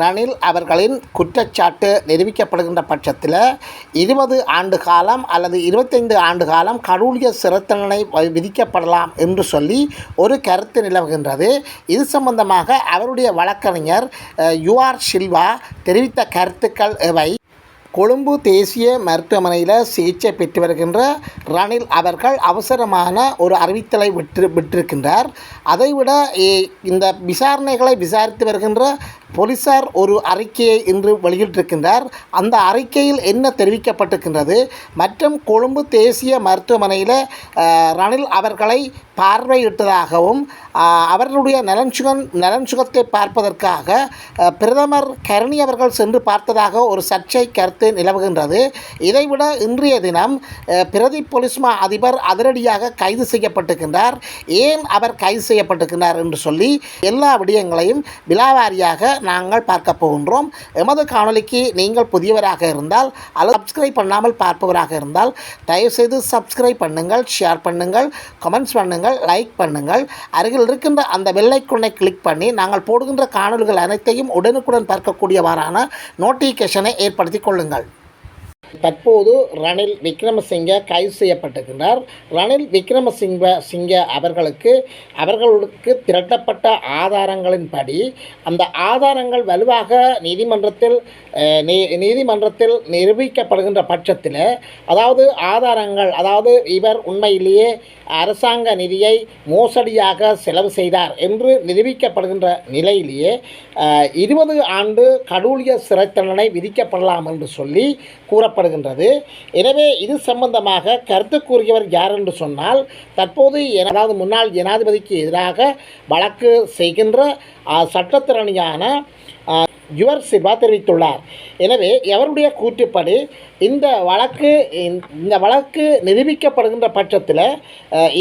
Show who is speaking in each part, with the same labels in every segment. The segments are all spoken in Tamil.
Speaker 1: ரணில் அவர்களின் குற்றச்சாட்டு நிரூபிக்கப்படுகின்ற பட்சத்தில் இருபது ஆண்டு காலம் அல்லது இருபத்தைந்து ஆண்டு காலம் கடூழிய சிறுத்தண்டனை விதிக்கப்படலாம் என்று சொல்லி ஒரு கருத்து நிலவுகின்றது இது சம்பந்தமாக அவருடைய வழக்கறிஞர் யுஆர் சில்வா தெரிவித்த கருத்துக்கள் இவை கொழும்பு தேசிய மருத்துவமனையில் சிகிச்சை பெற்று வருகின்ற ரணில் அவர்கள் அவசரமான ஒரு அறிவித்தலை விட்டு விட்டிருக்கின்றார் அதைவிட இந்த விசாரணைகளை விசாரித்து வருகின்ற போலீசார் ஒரு அறிக்கையை இன்று வெளியிட்டிருக்கின்றார் அந்த அறிக்கையில் என்ன தெரிவிக்கப்பட்டிருக்கின்றது மற்றும் கொழும்பு தேசிய மருத்துவமனையில் ரணில் அவர்களை பார்வையிட்டதாகவும் அவர்களுடைய நலன்சுகன் நலன்சுகத்தை பார்ப்பதற்காக பிரதமர் கரணி அவர்கள் சென்று பார்த்ததாக ஒரு சர்ச்சை கருத்து நிலவுகின்றது இதைவிட இன்றைய தினம் பிரதி பொலிஸ்மா அதிபர் அதிரடியாக கைது செய்யப்பட்டிருக்கின்றார் ஏன் அவர் கைது செய்யப்பட்டிருக்கின்றார் என்று சொல்லி எல்லா விடயங்களையும் விலாவாரியாக நாங்கள் பார்க்க போகின்றோம் எமது காணொலிக்கு நீங்கள் புதியவராக இருந்தால் அல்லது சப்ஸ்கிரைப் பண்ணாமல் பார்ப்பவராக இருந்தால் தயவுசெய்து சப்ஸ்கிரைப் பண்ணுங்கள் ஷேர் பண்ணுங்கள் கமெண்ட்ஸ் பண்ணுங்கள் லைக் பண்ணுங்கள் அருகில் இருக்கின்ற அந்த வெள்ளைக்குண்ணை கிளிக் பண்ணி நாங்கள் போடுகின்ற காணொலிகள் அனைத்தையும் உடனுக்குடன் பார்க்கக்கூடியவாறான நோட்டிஃபிகேஷனை ஏற்படுத்தி கொள்ளுங்கள் No. தற்போது ரணில் விக்ரமசிங்க கைது செய்யப்பட்டிருக்கிறார் ரணில் விக்ரமசிங்க சிங்க அவர்களுக்கு அவர்களுக்கு திரட்டப்பட்ட ஆதாரங்களின்படி அந்த ஆதாரங்கள் வலுவாக நீதிமன்றத்தில் நீதிமன்றத்தில் நிரூபிக்கப்படுகின்ற பட்சத்தில் அதாவது ஆதாரங்கள் அதாவது இவர் உண்மையிலேயே அரசாங்க நிதியை மோசடியாக செலவு செய்தார் என்று நிரூபிக்கப்படுகின்ற நிலையிலேயே இருபது ஆண்டு கடூழிய சிறை தண்டனை விதிக்கப்படலாம் என்று சொல்லி கூறப்பட்ட கூறப்படுகின்றது எனவே இது சம்பந்தமாக கருத்து கூறியவர் யார் என்று சொன்னால் தற்போது அதாவது முன்னாள் ஜனாதிபதிக்கு எதிராக வழக்கு செய்கின்ற சட்டத்திறனியான யுவர் சிவா தெரிவித்துள்ளார் எனவே எவருடைய கூற்றுப்படி இந்த வழக்கு இந்த வழக்கு நிரூபிக்கப்படுகின்ற பட்சத்தில்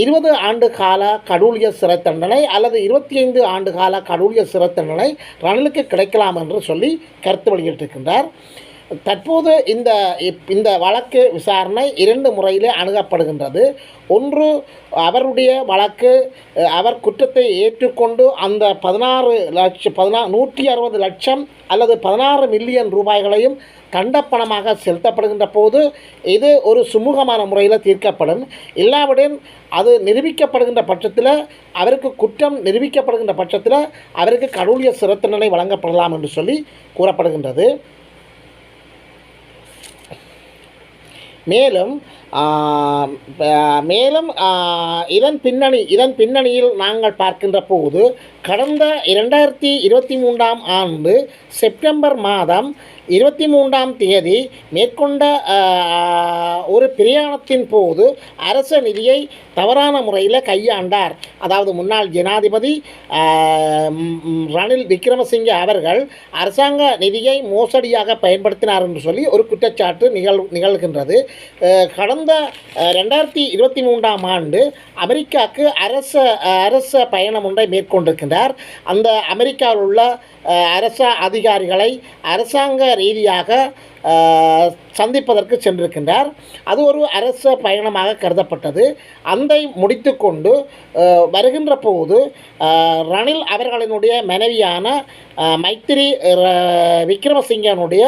Speaker 1: இருபது ஆண்டு கால கடூழிய சிறை தண்டனை அல்லது இருபத்தி ஐந்து ஆண்டு கால கடூழிய சிறை தண்டனை ரணிலுக்கு கிடைக்கலாம் என்று சொல்லி கருத்து வெளியிட்டிருக்கின்றார் தற்போது இந்த இந்த வழக்கு விசாரணை இரண்டு முறையிலே அணுகப்படுகின்றது ஒன்று அவருடைய வழக்கு அவர் குற்றத்தை ஏற்றுக்கொண்டு அந்த பதினாறு லட்சம் பதினா நூற்றி அறுபது லட்சம் அல்லது பதினாறு மில்லியன் ரூபாய்களையும் கண்டப்பணமாக செலுத்தப்படுகின்ற போது இது ஒரு சுமூகமான முறையில் தீர்க்கப்படும் இல்லாவிடன் அது நிரூபிக்கப்படுகின்ற பட்சத்தில் அவருக்கு குற்றம் நிரூபிக்கப்படுகின்ற பட்சத்தில் அவருக்கு கடவுளிய சிறை வழங்கப்படலாம் என்று சொல்லி கூறப்படுகின்றது மேலும் மேலும் இதன் பின்னணி இதன் பின்னணியில் நாங்கள் பார்க்கின்ற போது கடந்த இரண்டாயிரத்தி இருபத்தி மூன்றாம் ஆண்டு செப்டம்பர் மாதம் இருபத்தி மூன்றாம் தேதி மேற்கொண்ட ஒரு பிரயாணத்தின் போது அரச நிதியை தவறான முறையில் கையாண்டார் அதாவது முன்னாள் ஜனாதிபதி ரணில் விக்ரமசிங்க அவர்கள் அரசாங்க நிதியை மோசடியாக பயன்படுத்தினார் என்று சொல்லி ஒரு குற்றச்சாட்டு நிகழ் நிகழ்கின்றது கடந்த கடந்த ரெண்டாயிரத்தி இருபத்தி மூன்றாம் ஆண்டு அமெரிக்காவுக்கு அரச அரச பயணம் ஒன்றை மேற்கொண்டிருக்கின்றார் அந்த அமெரிக்காவில் உள்ள அரச அதிகாரிகளை அரசாங்க ரீதியாக சந்திப்பதற்கு சென்றிருக்கின்றார் அது ஒரு அரச பயணமாக கருதப்பட்டது அந்தை முடித்து கொண்டு வருகின்ற போது ரணில் அவர்களினுடைய மனைவியான மைத்திரி விக்ரமசிங்கனுடைய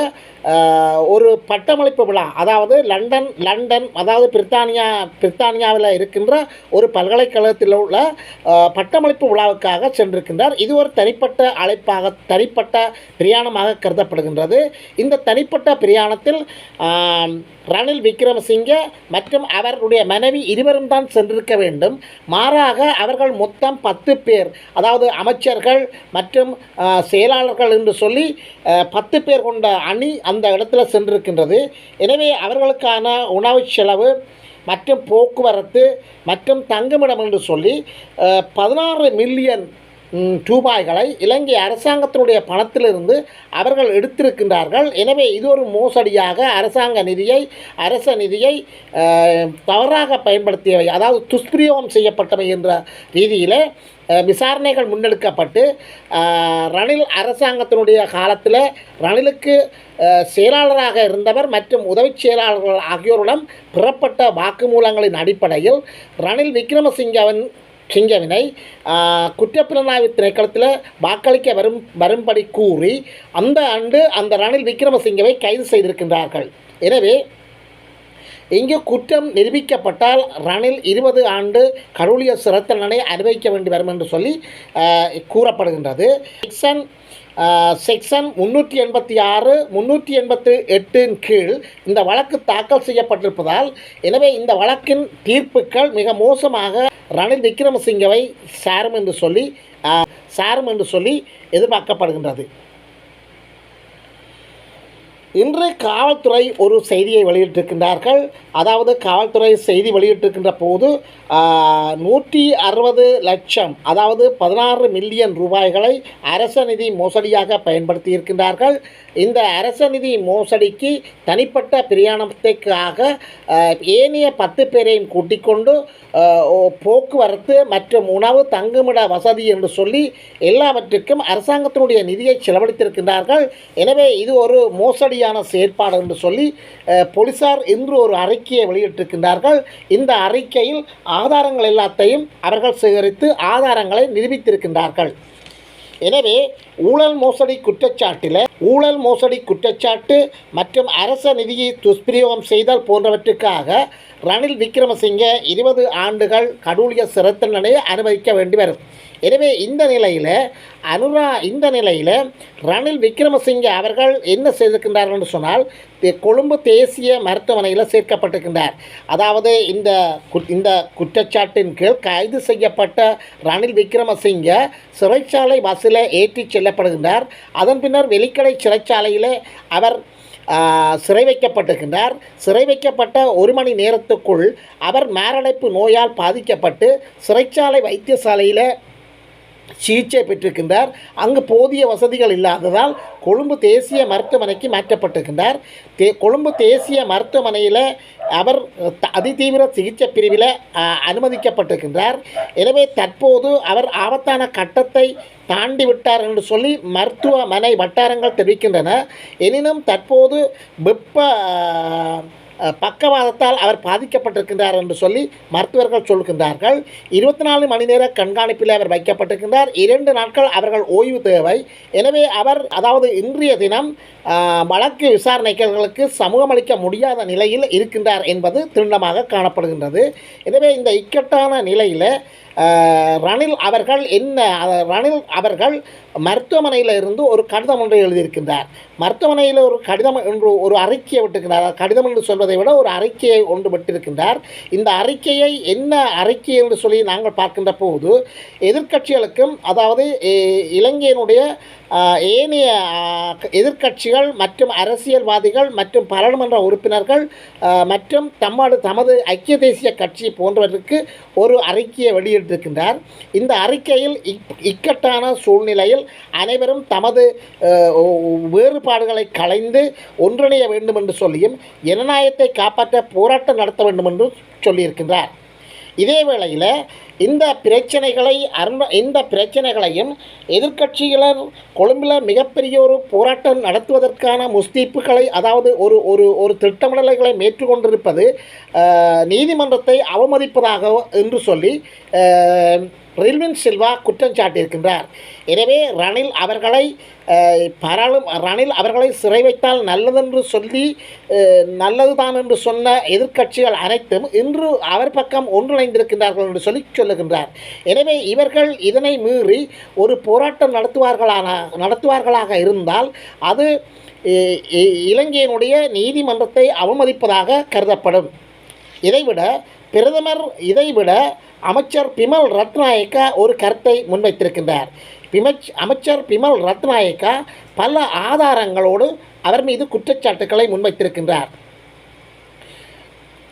Speaker 1: ஒரு பட்டமளிப்பு விழா அதாவது லண்டன் லண்டன் அதாவது பிரித்தானியா பிரித்தானியாவில் இருக்கின்ற ஒரு பல்கலைக்கழகத்தில் உள்ள பட்டமளிப்பு விழாவுக்காக சென்றிருக்கின்றார் இது ஒரு தனிப்பட்ட அழைப்பாக தனிப்பட்ட பிரயாணமாக கருதப்படுகின்றது இந்த தனிப்பட்ட பிரயாணத்தில் ரணில் விக்ரமசிங்க மற்றும் அவருடைய மனைவி இருவரும் தான் சென்றிருக்க வேண்டும் மாறாக அவர்கள் மொத்தம் பத்து பேர் அதாவது அமைச்சர்கள் மற்றும் செயலாளர்கள் என்று சொல்லி பத்து பேர் கொண்ட அணி அந்த இடத்துல சென்றிருக்கின்றது எனவே அவர்களுக்கான உணவு செலவு மற்றும் போக்குவரத்து மற்றும் தங்குமிடம் என்று சொல்லி பதினாறு மில்லியன் ரூபாய்களை இலங்கை அரசாங்கத்தினுடைய பணத்திலிருந்து அவர்கள் எடுத்திருக்கின்றார்கள் எனவே இது ஒரு மோசடியாக அரசாங்க நிதியை அரச நிதியை தவறாக பயன்படுத்தியவை அதாவது துஷ்பிரயோகம் செய்யப்பட்டவை என்ற ரீதியிலே விசாரணைகள் முன்னெடுக்கப்பட்டு ரணில் அரசாங்கத்தினுடைய காலத்தில் ரணிலுக்கு செயலாளராக இருந்தவர் மற்றும் உதவி செயலாளர்கள் ஆகியோருடன் பெறப்பட்ட வாக்குமூலங்களின் அடிப்படையில் ரணில் விக்ரமசிங்கவின் சிங்கவினை குற்றப்பிரனாய்வு திரைக்களத்தில் வாக்களிக்க வரும் வரும்படி கூறி அந்த ஆண்டு அந்த ரணில் விக்ரமசிங்கவை கைது செய்திருக்கின்றார்கள் எனவே இங்கு குற்றம் நிரூபிக்கப்பட்டால் ரணில் இருபது ஆண்டு கருளிய சிறத்தண்டனை அனுபவிக்க வேண்டி வரும் என்று சொல்லி கூறப்படுகின்றது செக்ஷன் முந்நூற்றி எண்பத்தி ஆறு முந்நூற்றி எண்பத்து எட்டின் கீழ் இந்த வழக்கு தாக்கல் செய்யப்பட்டிருப்பதால் எனவே இந்த வழக்கின் தீர்ப்புகள் மிக மோசமாக ரணில் விக்ரமசிங்கவை சாரும் என்று சொல்லி சாரும் என்று சொல்லி எதிர்பார்க்கப்படுகின்றது இன்று காவல்துறை ஒரு செய்தியை வெளியிட்டிருக்கின்றார்கள் அதாவது காவல்துறை செய்தி வெளியிட்டிருக்கின்ற போது நூற்றி அறுபது லட்சம் அதாவது பதினாறு மில்லியன் ரூபாய்களை அரச நிதி மோசடியாக பயன்படுத்தி இருக்கின்றார்கள் இந்த அரச நிதி மோசடிக்கு தனிப்பட்ட பிரயாணத்துக்காக ஏனைய பத்து பேரையும் கூட்டிக் கொண்டு போக்குவரத்து மற்றும் உணவு தங்குமிட வசதி என்று சொல்லி எல்லாவற்றுக்கும் அரசாங்கத்தினுடைய நிதியை செலவழித்திருக்கின்றார்கள் எனவே இது ஒரு மோசடி போலியான செயற்பாடு என்று சொல்லி போலீசார் இன்று ஒரு அறிக்கையை வெளியிட்டிருக்கின்றார்கள் இந்த அறிக்கையில் ஆதாரங்கள் எல்லாத்தையும் அவர்கள் சேகரித்து ஆதாரங்களை நிரூபித்திருக்கின்றார்கள் எனவே ஊழல் மோசடி குற்றச்சாட்டில் ஊழல் மோசடி குற்றச்சாட்டு மற்றும் அரச நிதியை துஷ்பிரயோகம் செய்தல் போன்றவற்றுக்காக ரணில் விக்ரமசிங்க இருபது ஆண்டுகள் கடூழிய சிறை அனுமதிக்க அனுபவிக்க வேண்டி வரும் எனவே இந்த நிலையில் அனுரா இந்த நிலையில் ரணில் விக்ரமசிங்க அவர்கள் என்ன செய்திருக்கின்றார்கள் என்று சொன்னால் கொழும்பு தேசிய மருத்துவமனையில் சேர்க்கப்பட்டிருக்கின்றார் அதாவது இந்த இந்த குற்றச்சாட்டின் கீழ் கைது செய்யப்பட்ட ரணில் விக்ரமசிங்க சிறைச்சாலை பஸ்ஸில் ஏற்றிச் செல்லப்படுகின்றார் அதன் பின்னர் வெளிக்கடை மதுரை சிறைச்சாலையிலே அவர் சிறை வைக்கப்பட்டிருக்கின்றார் சிறை வைக்கப்பட்ட ஒரு மணி நேரத்துக்குள் அவர் மாரடைப்பு நோயால் பாதிக்கப்பட்டு சிறைச்சாலை வைத்தியசாலையில் சிகிச்சை பெற்றிருக்கின்றார் அங்கு போதிய வசதிகள் இல்லாததால் கொழும்பு தேசிய மருத்துவமனைக்கு மாற்றப்பட்டிருக்கின்றார் தே கொழும்பு தேசிய மருத்துவமனையில் அவர் அதிதீவிர சிகிச்சை பிரிவில் அனுமதிக்கப்பட்டிருக்கின்றார் எனவே தற்போது அவர் ஆபத்தான கட்டத்தை தாண்டி விட்டார் என்று சொல்லி மருத்துவமனை வட்டாரங்கள் தெரிவிக்கின்றன எனினும் தற்போது வெப்ப பக்கவாதத்தால் அவர் பாதிக்கப்பட்டிருக்கின்றார் என்று சொல்லி மருத்துவர்கள் சொல்கின்றார்கள் இருபத்தி நாலு மணி நேர கண்காணிப்பில் அவர் வைக்கப்பட்டிருக்கின்றார் இரண்டு நாட்கள் அவர்கள் ஓய்வு தேவை எனவே அவர் அதாவது இன்றைய தினம் வழக்கு விசாரணைகளுக்கு அளிக்க முடியாத நிலையில் இருக்கின்றார் என்பது திருண்டமாக காணப்படுகின்றது எனவே இந்த இக்கட்டான நிலையில் ரணில் அவர்கள் என்ன ரணில் அவர்கள் மருத்துவமனையில் இருந்து ஒரு கடிதம் ஒன்றை எழுதியிருக்கின்றார் மருத்துவமனையில் ஒரு கடிதம் என்று ஒரு அறிக்கையை விட்டிருக்கிறார் கடிதம் என்று சொல்வதை விட ஒரு அறிக்கையை ஒன்று விட்டிருக்கின்றார் இந்த அறிக்கையை என்ன அறிக்கை என்று சொல்லி நாங்கள் பார்க்கின்ற போது எதிர்கட்சிகளுக்கும் அதாவது இலங்கையினுடைய ஏனைய எதிர்க்கட்சிகள் மற்றும் அரசியல்வாதிகள் மற்றும் பாராளுமன்ற உறுப்பினர்கள் மற்றும் தம்மோடு தமது ஐக்கிய தேசிய கட்சி போன்றவற்றுக்கு ஒரு அறிக்கையை வெளியிட்டிருக்கின்றார் இந்த அறிக்கையில் இக்கட்டான சூழ்நிலையில் அனைவரும் தமது வேறுபாடுகளை களைந்து ஒன்றிணைய வேண்டும் என்று சொல்லியும் ஜனநாயகத்தை காப்பாற்ற போராட்டம் நடத்த வேண்டும் என்றும் சொல்லியிருக்கின்றார் இதே வேளையில் இந்த பிரச்சனைகளை அருண் இந்த பிரச்சனைகளையும் எதிர்கட்சியினர் கொழும்பில் மிகப்பெரிய ஒரு போராட்டம் நடத்துவதற்கான முஸ்தீப்புகளை அதாவது ஒரு ஒரு ஒரு திட்டமிடலைகளை மேற்றுக்கொண்டிருப்பது நீதிமன்றத்தை அவமதிப்பதாக என்று சொல்லி ரில்வின் சில்வா குற்றம் சாட்டியிருக்கின்றார் எனவே ரணில் அவர்களை பரலும் ரணில் அவர்களை சிறை வைத்தால் நல்லதென்று சொல்லி நல்லதுதான் என்று சொன்ன எதிர்க்கட்சிகள் அனைத்தும் இன்று அவர் பக்கம் ஒன்றிணைந்திருக்கின்றார்கள் என்று சொல்லி சொல்லுகின்றார் எனவே இவர்கள் இதனை மீறி ஒரு போராட்டம் நடத்துவார்களான நடத்துவார்களாக இருந்தால் அது இலங்கையினுடைய நீதிமன்றத்தை அவமதிப்பதாக கருதப்படும் இதைவிட பிரதமர் இதைவிட அமைச்சர் பிமல் ரத்நாயக்கா ஒரு கருத்தை முன்வைத்திருக்கின்றார் பிமச் அமைச்சர் பிமல் ரத்நாயக்கா பல ஆதாரங்களோடு அவர் மீது குற்றச்சாட்டுக்களை முன்வைத்திருக்கின்றார்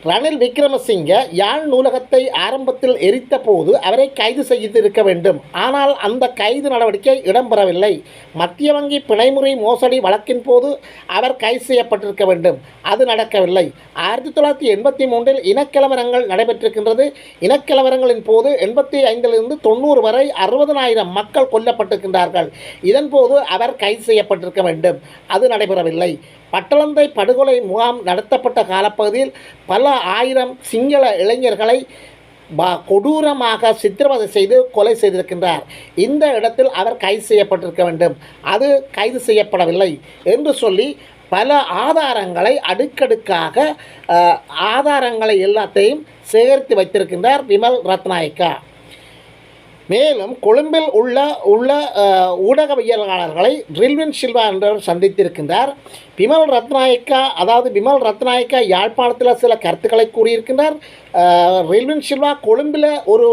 Speaker 1: ரணில் விக்ரமசிங்க யாழ் நூலகத்தை ஆரம்பத்தில் எரித்த போது அவரை கைது செய்திருக்க வேண்டும் ஆனால் அந்த கைது நடவடிக்கை இடம்பெறவில்லை மத்திய வங்கி பிணைமுறை மோசடி வழக்கின் போது அவர் கைது செய்யப்பட்டிருக்க வேண்டும் அது நடக்கவில்லை ஆயிரத்தி தொள்ளாயிரத்தி எண்பத்தி மூன்றில் இனக்கலவரங்கள் நடைபெற்றிருக்கின்றது இனக்கலவரங்களின் போது எண்பத்தி ஐந்திலிருந்து தொண்ணூறு வரை அறுபதனாயிரம் மக்கள் கொல்லப்பட்டிருக்கின்றார்கள் இதன் போது அவர் கைது செய்யப்பட்டிருக்க வேண்டும் அது நடைபெறவில்லை பட்டளந்தை படுகொலை முகாம் நடத்தப்பட்ட காலப்பகுதியில் பல ஆயிரம் சிங்கள இளைஞர்களை கொடூரமாக சித்திரவதை செய்து கொலை செய்திருக்கின்றார் இந்த இடத்தில் அவர் கைது செய்யப்பட்டிருக்க வேண்டும் அது கைது செய்யப்படவில்லை என்று சொல்லி பல ஆதாரங்களை அடுக்கடுக்காக ஆதாரங்களை எல்லாத்தையும் சேகரித்து வைத்திருக்கின்றார் விமல் ரத்நாயக்கா மேலும் கொழும்பில் உள்ள உள்ள ஊடகவியலாளர்களை ரில்வின் சில்வா என்றவர் சந்தித்திருக்கின்றார் பிமல் ரத்நாயக்கா அதாவது பிமல் ரத்நாயக்கா யாழ்ப்பாணத்தில் சில கருத்துக்களை கூறியிருக்கின்றார் ரெல்வின் சில்வா கொழும்பில் ஒரு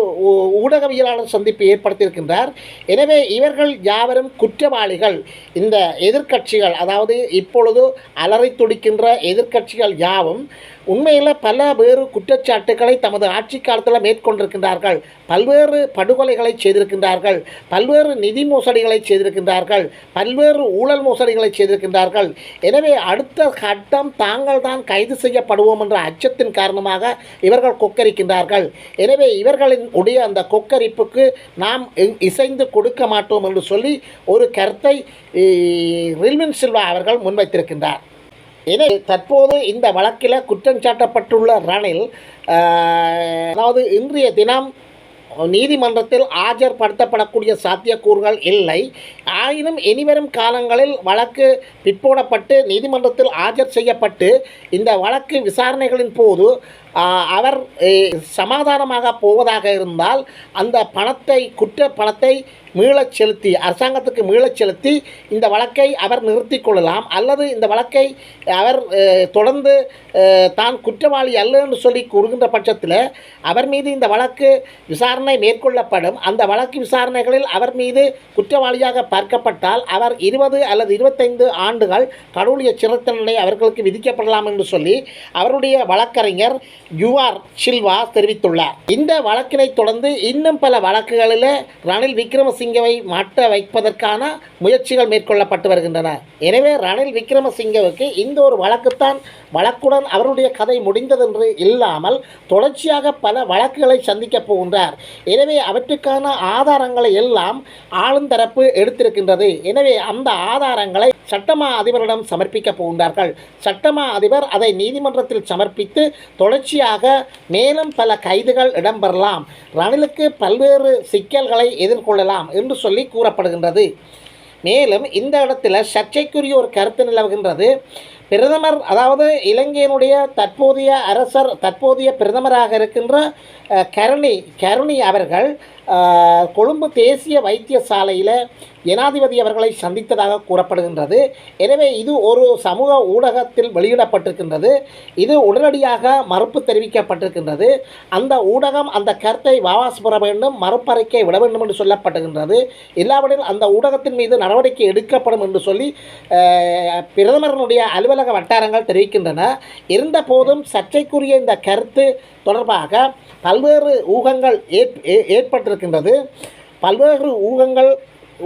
Speaker 1: ஊடகவியலாளர் சந்திப்பு ஏற்படுத்தியிருக்கின்றார் எனவே இவர்கள் யாவரும் குற்றவாளிகள் இந்த எதிர்க்கட்சிகள் அதாவது இப்பொழுது அலறி துடிக்கின்ற எதிர்க்கட்சிகள் யாவும் உண்மையில் பல வேறு குற்றச்சாட்டுக்களை தமது ஆட்சி காலத்தில் மேற்கொண்டிருக்கின்றார்கள் பல்வேறு படுகொலைகளை செய்திருக்கின்றார்கள் பல்வேறு நிதி மோசடிகளை செய்திருக்கின்றார்கள் பல்வேறு ஊழல் மோசடிகளை செய்திருக்கின்றார்கள் எனவே அடுத்த கட்டம் தாங்கள் தான் கைது செய்யப்படுவோம் என்ற அச்சத்தின் காரணமாக இவர்கள் கொக்கரிக்கின்றார்கள் எனவே இவர்களின் உடைய அந்த கொக்கரிப்புக்கு நாம் இசைந்து கொடுக்க மாட்டோம் என்று சொல்லி ஒரு கருத்தை ரில்வின் சில்வா அவர்கள் முன்வைத்திருக்கின்றார் எனவே தற்போது இந்த வழக்கில் குற்றம் சாட்டப்பட்டுள்ள ரணில் அதாவது இன்றைய தினம் நீதிமன்றத்தில் ஆஜர்படுத்தப்படக்கூடிய சாத்தியக்கூறுகள் இல்லை ஆயினும் இனிவரும் காலங்களில் வழக்கு பிற்போடப்பட்டு நீதிமன்றத்தில் ஆஜர் செய்யப்பட்டு இந்த வழக்கு விசாரணைகளின் போது அவர் சமாதானமாக போவதாக இருந்தால் அந்த பணத்தை குற்ற பணத்தை மீளச் செலுத்தி அரசாங்கத்துக்கு மீளச் செலுத்தி இந்த வழக்கை அவர் நிறுத்தி கொள்ளலாம் அல்லது இந்த வழக்கை அவர் தொடர்ந்து தான் குற்றவாளி அல்ல என்று சொல்லி கூறுகின்ற பட்சத்தில் அவர் மீது இந்த வழக்கு விசாரணை மேற்கொள்ளப்படும் அந்த வழக்கு விசாரணைகளில் அவர் மீது குற்றவாளியாக பார்க்கப்பட்டால் அவர் இருபது அல்லது இருபத்தைந்து ஆண்டுகள் கடவுளிய சிறை தண்டனை அவர்களுக்கு விதிக்கப்படலாம் என்று சொல்லி அவருடைய வழக்கறிஞர் யுஆர் சில்வா தெரிவித்துள்ளார் இந்த வழக்கினை தொடர்ந்து இன்னும் பல வழக்குகளில் ரணில் விக்ரமசிங்கவை மாட்ட வைப்பதற்கான முயற்சிகள் மேற்கொள்ளப்பட்டு வருகின்றன எனவே ரணில் விக்ரமசிங்கவுக்கு இந்த ஒரு வழக்குத்தான் வழக்குடன் அவருடைய கதை முடிந்ததென்று இல்லாமல் தொடர்ச்சியாக பல வழக்குகளை சந்திக்கப் போகின்றார் எனவே அவற்றுக்கான ஆதாரங்களை எல்லாம் ஆளுந்தரப்பு எடுத்திருக்கின்றது எனவே அந்த ஆதாரங்களை சட்டமா அதிபரிடம் சமர்ப்பிக்க போகின்றார்கள் சட்டமா அதிபர் அதை நீதிமன்றத்தில் சமர்ப்பித்து தொடர்ச்சியாக வழியாக மேலும் பல கைதுகள் இடம்பெறலாம் ரணிலுக்கு பல்வேறு சிக்கல்களை எதிர்கொள்ளலாம் என்று சொல்லி கூறப்படுகின்றது மேலும் இந்த இடத்துல சர்ச்சைக்குரிய ஒரு கருத்து நிலவுகின்றது பிரதமர் அதாவது இலங்கையினுடைய தற்போதைய அரசர் தற்போதைய பிரதமராக இருக்கின்ற கருணி கருணி அவர்கள் கொழும்பு தேசிய வைத்தியசாலையில் ஜனாதிபதி அவர்களை சந்தித்ததாக கூறப்படுகின்றது எனவே இது ஒரு சமூக ஊடகத்தில் வெளியிடப்பட்டிருக்கின்றது இது உடனடியாக மறுப்பு தெரிவிக்கப்பட்டிருக்கின்றது அந்த ஊடகம் அந்த கருத்தை வாவாசு பெற வேண்டும் மறுப்பறைக்கை விட வேண்டும் என்று சொல்லப்படுகின்றது இல்லாவிடில் அந்த ஊடகத்தின் மீது நடவடிக்கை எடுக்கப்படும் என்று சொல்லி பிரதமரனுடைய அலுவலக அலுவலக வட்டாரங்கள் தெரிவிக்கின்றன இருந்த போதும் சர்ச்சைக்குரிய இந்த கருத்து தொடர்பாக பல்வேறு ஊகங்கள் ஏற்பட்டிருக்கின்றது பல்வேறு ஊகங்கள்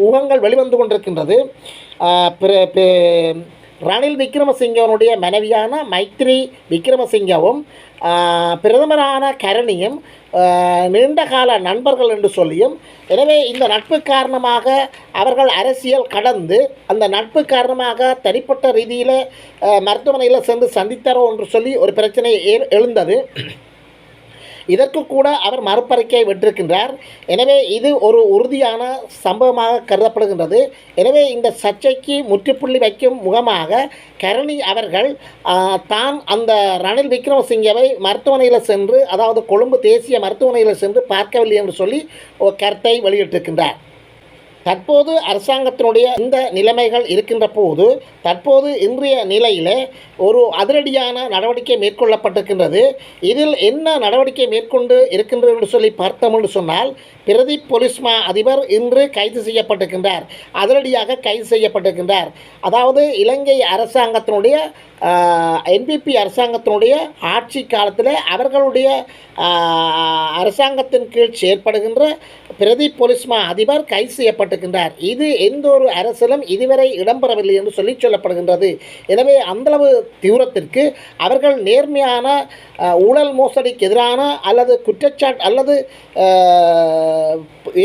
Speaker 1: ஊகங்கள் வெளிவந்து கொண்டிருக்கின்றது ரணில் விக்ரமசிங்கவனுடைய மனைவியான மைத்ரி விக்ரமசிங்கவும் பிரதமரான கரணியும் நீண்டகால நண்பர்கள் என்று சொல்லியும் எனவே இந்த நட்பு காரணமாக அவர்கள் அரசியல் கடந்து அந்த நட்பு காரணமாக தனிப்பட்ட ரீதியில் மருத்துவமனையில் சென்று சந்தித்தரோ என்று சொல்லி ஒரு பிரச்சனை எழுந்தது இதற்கு கூட அவர் மறுப்பறிக்கை விட்டிருக்கின்றார் எனவே இது ஒரு உறுதியான சம்பவமாக கருதப்படுகின்றது எனவே இந்த சர்ச்சைக்கு முற்றுப்புள்ளி வைக்கும் முகமாக கரணி அவர்கள் தான் அந்த ரணில் விக்ரமசிங்கவை மருத்துவமனையில் சென்று அதாவது கொழும்பு தேசிய மருத்துவமனையில் சென்று பார்க்கவில்லை என்று சொல்லி கருத்தை வெளியிட்டிருக்கின்றார் தற்போது அரசாங்கத்தினுடைய இந்த நிலைமைகள் இருக்கின்ற போது தற்போது இன்றைய நிலையில் ஒரு அதிரடியான நடவடிக்கை மேற்கொள்ளப்பட்டிருக்கின்றது இதில் என்ன நடவடிக்கை மேற்கொண்டு இருக்கின்றது என்று சொல்லி பார்த்தோம் என்று சொன்னால் போலீஸ் பொலிஸ்மா அதிபர் இன்று கைது செய்யப்பட்டிருக்கின்றார் அதிரடியாக கைது செய்யப்பட்டிருக்கின்றார் அதாவது இலங்கை அரசாங்கத்தினுடைய என்பிபி அரசாங்கத்தினுடைய ஆட்சி காலத்தில் அவர்களுடைய அரசாங்கத்தின் கீழ் செயற்படுகின்ற பிரதி பொலிஸ்மா அதிபர் கைது செய்யப்பட்டிருக்கின்றார் இது எந்த ஒரு அரசிலும் இதுவரை இடம்பெறவில்லை என்று சொல்லி சொல்லப்படுகின்றது எனவே அந்தளவு தீவிரத்திற்கு அவர்கள் நேர்மையான ஊழல் மோசடிக்கு எதிரான அல்லது குற்றச்சாட்டு அல்லது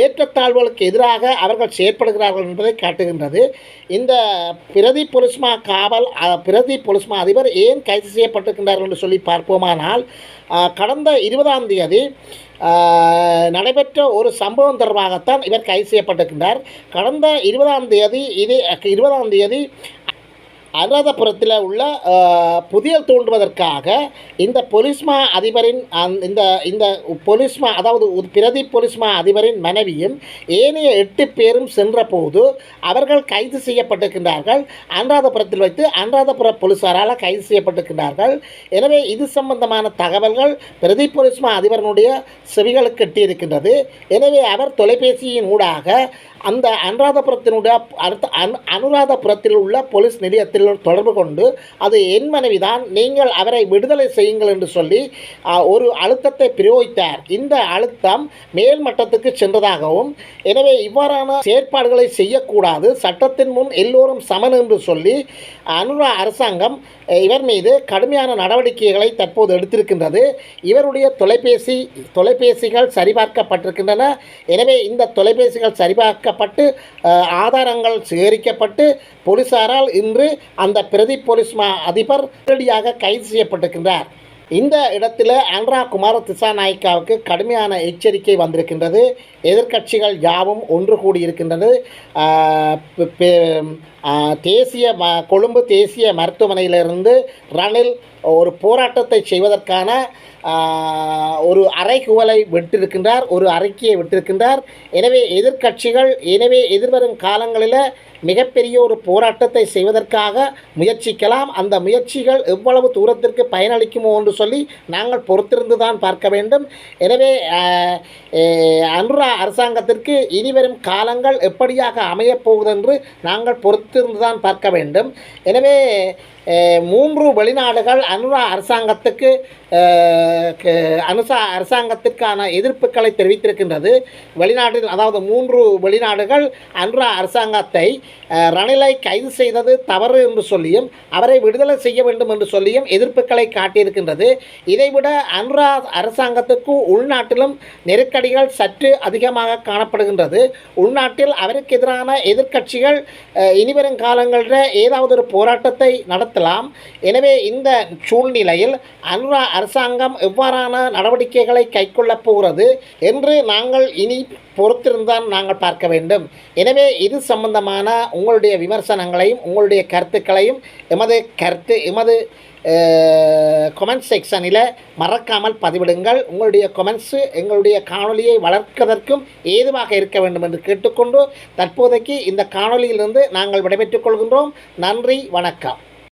Speaker 1: ஏற்றத்தாழ்வுகளுக்கு எதிராக அவர்கள் செயற்படுகிறார்கள் என்பதை காட்டுகின்றது இந்த பிரதி பொலிஸ்மா காவல் பிரதி பொலிஸ்மா அதிபர் ஏன் கைது செய்யப்பட்டிருக்கின்றார்கள் என்று சொல்லி பார்ப்போமானால் கடந்த இருபதாம் தேதி நடைபெற்ற ஒரு சம்பவம் தொடர்பாகத்தான் இவர் கைது செய்யப்பட்டிருக்கின்றார் கடந்த இருபதாம் தேதி இது இருபதாம் தேதி அனுராதபுரத்தில் உள்ள புதிய தூண்டுவதற்காக இந்த பொலிஸ்மா அதிபரின் இந்த இந்த பொலிஸ்மா அதாவது பிரதி பொலிஸ்மா அதிபரின் மனைவியும் ஏனைய எட்டு பேரும் சென்றபோது அவர்கள் கைது செய்யப்பட்டிருக்கின்றார்கள் அனுராதபுரத்தில் வைத்து அனுராதபுர போலீஸாரால் கைது செய்யப்பட்டிருக்கின்றார்கள் எனவே இது சம்பந்தமான தகவல்கள் பிரதி பொலிஸ்மா அதிபரனுடைய செவிகளுக்கு எட்டியிருக்கின்றது எனவே அவர் தொலைபேசியின் ஊடாக அந்த அனுராதபுரத்தினுடைய அடுத்த அனு அனுராதபுரத்தில் உள்ள போலீஸ் நிலையத்தில் தொடர்பு கொண்டு அது என் மனைவி தான் நீங்கள் அவரை விடுதலை செய்யுங்கள் என்று சொல்லி ஒரு அழுத்தத்தை பிரயோகித்தார் இந்த அழுத்தம் மேல் மட்டத்துக்கு சென்றதாகவும் எனவே இவ்வாறான செயற்பாடுகளை செய்யக்கூடாது சட்டத்தின் முன் எல்லோரும் சமன் என்று சொல்லி அனுரா அரசாங்கம் இவர் மீது கடுமையான நடவடிக்கைகளை தற்போது எடுத்திருக்கின்றது இவருடைய தொலைபேசி தொலைபேசிகள் சரிபார்க்கப்பட்டிருக்கின்றன எனவே இந்த தொலைபேசிகள் சரிபார்க்க சேகரிக்கப்பட்டு ஆதாரங்கள் சேகரிக்கப்பட்டு போலீசாரால் இன்று அந்த பிரதி போலீஸ் மா அதிபர் உடனடியாக கைது செய்யப்பட்டிருக்கின்றார் இந்த இடத்தில் அன்ரா குமார் திசாநாயக்காவுக்கு கடுமையான எச்சரிக்கை வந்திருக்கின்றது எதிர்கட்சிகள் யாவும் ஒன்று கூடியிருக்கின்றது தேசிய கொழும்பு தேசிய மருத்துவமனையிலிருந்து ரணில் ஒரு போராட்டத்தை செய்வதற்கான ஒரு அறைகுவலை விட்டிருக்கின்றார் ஒரு அறிக்கையை விட்டிருக்கின்றார் எனவே எதிர்க்கட்சிகள் எனவே எதிர்வரும் காலங்களில் மிகப்பெரிய ஒரு போராட்டத்தை செய்வதற்காக முயற்சிக்கலாம் அந்த முயற்சிகள் எவ்வளவு தூரத்திற்கு பயனளிக்குமோ என்று சொல்லி நாங்கள் பொறுத்திருந்து தான் பார்க்க வேண்டும் எனவே அனுரா அரசாங்கத்திற்கு இனிவரும் காலங்கள் எப்படியாக அமையப்போகுது என்று நாங்கள் பொறுத்திருந்து தான் பார்க்க வேண்டும் எனவே மூன்று வெளிநாடுகள் அனுரா அரசாங்கத்துக்கு அனுசா அரசாங்கத்திற்கான எதிர்ப்புகளை தெரிவித்திருக்கின்றது வெளிநாட்டில் அதாவது மூன்று வெளிநாடுகள் அனுரா அரசாங்கத்தை ரணிலை கைது செய்தது தவறு என்று சொல்லியும் அவரை விடுதலை செய்ய வேண்டும் என்று சொல்லியும் எதிர்ப்புகளை காட்டியிருக்கின்றது இதைவிட அனுரா அரசாங்கத்துக்கு உள்நாட்டிலும் நெருக்கடிகள் சற்று அதிகமாக காணப்படுகின்றது உள்நாட்டில் அவருக்கு எதிரான எதிர்க்கட்சிகள் இனிவரும் காலங்களில் ஏதாவது ஒரு போராட்டத்தை நடத்த நடத்தலாம் எனவே இந்த சூழ்நிலையில் அனுரா அரசாங்கம் எவ்வாறான நடவடிக்கைகளை கைக்கொள்ளப் போகிறது என்று நாங்கள் இனி பொறுத்திருந்தான் நாங்கள் பார்க்க வேண்டும் எனவே இது சம்பந்தமான உங்களுடைய விமர்சனங்களையும் உங்களுடைய கருத்துக்களையும் எமது கருத்து எமது கொமெண்ட் செக்ஷனில் மறக்காமல் பதிவிடுங்கள் உங்களுடைய கொமெண்ட்ஸு எங்களுடைய காணொலியை வளர்ப்பதற்கும் ஏதுவாக இருக்க வேண்டும் என்று கேட்டுக்கொண்டு தற்போதைக்கு இந்த காணொலியிலிருந்து நாங்கள் விடைபெற்றுக் கொள்கின்றோம் நன்றி வணக்கம்